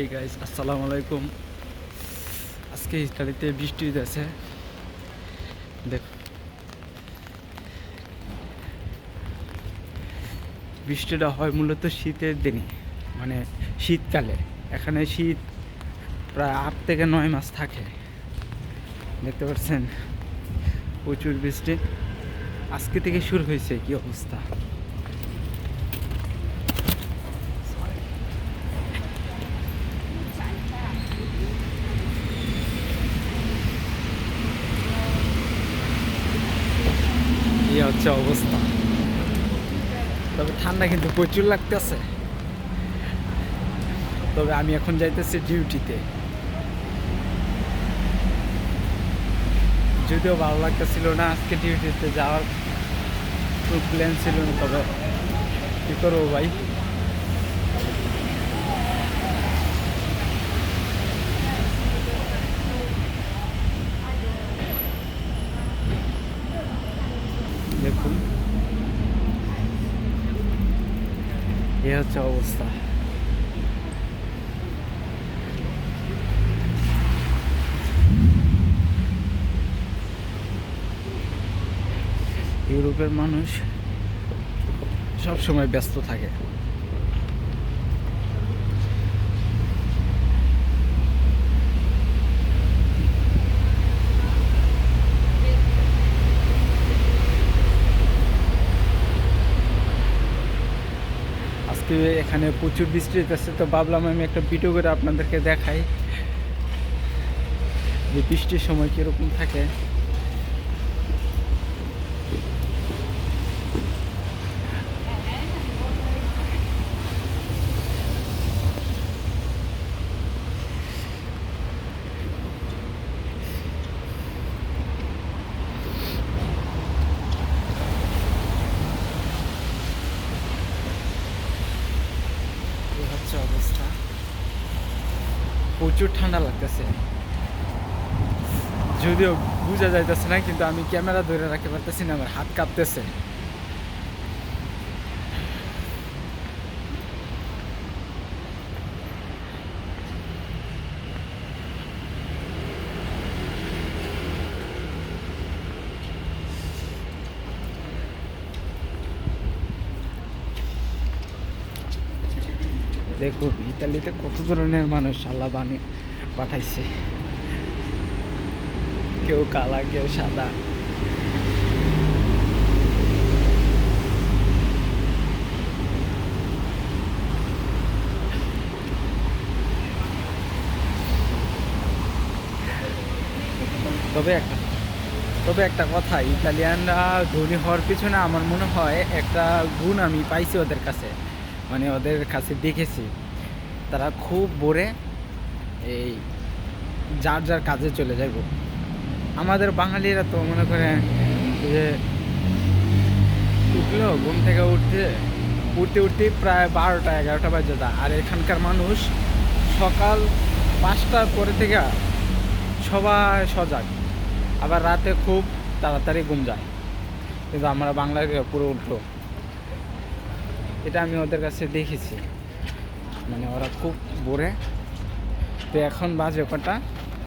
এই গাইস আসসালামু আলাইকুম আজকে ইতালিতে বৃষ্টি হইতেছে। দেখ। বৃষ্টিটা হয় মূলত শীতের দিনে মানে শীতকালে। এখানে শীত প্রায় আট থেকে নয় মাস থাকে। দেখতে পাচ্ছেন? প্রচুর বৃষ্টি। আজকে থেকে শুরু হয়েছে কি অবস্থা। হচ্ছে অবস্থা। তবে ঠান্ডা কিন্তু প্রচুর লাগতেছে। তবে আমি এখন যাইতেছি ডিউটিতে। যদিও ভালো লাগতেছিল না আজকে ডিউটিতে যাওয়ার প্ল্যান ছিল না, তবে কী করব ভাই? এ হচ্ছে অবস্থা। ইউরোপের মানুষ সব সময় ব্যস্ত থাকে। আজকে এখানে প্রচুর বৃষ্টি হইতেছে তো ভাবলাম আমি একটা ভিডিও করে আপনাদেরকে দেখাই যে বৃষ্টির সময় কীরকম থাকে এই হচ্ছে অবস্থা প্রচুর ঠান্ডা লাগতেছে। যদিও বোঝা যাইতেছে না, কিন্তু আমি ক্যামেরা ধরে রাখতে পারতেছি না, আমার হাত কাঁপতেছে। দেখুন ইতালিতে কত ধরনের মানুষ আল্লাহ বানিয়ে পাঠাইছে। কেউ কালা, কেউ সাদা। তবে একটা তবে একটা কথা, ইতালিয়ানরা ধনী হওয়ার পিছনে আমার মনে হয় একটা গুণ আমি পাইছি ওদের কাছে। মানে ওদের কাছে দেখেছি। তারা খুব ভোরে এই যার যার কাজে চলে যাইব আমাদের বাঙালিরা তো মনে করে যে উঠল, ঘুম থেকে উঠতে উঠতে উঠতে প্রায় বারোটা, এগারোটা বাজে যায় আর এখানকার মানুষ সকাল পাঁচটার পরে থেকে সবাই সজাগ। আবার রাতে খুব তাড়াতাড়ি ঘুম যায়। কিন্তু আমরা বাংলাকে পুরো উল্টো এটা আমি ওদের কাছে দেখেছি। মানে ওরা খুব বোরে। তো এখন বাজে কটা?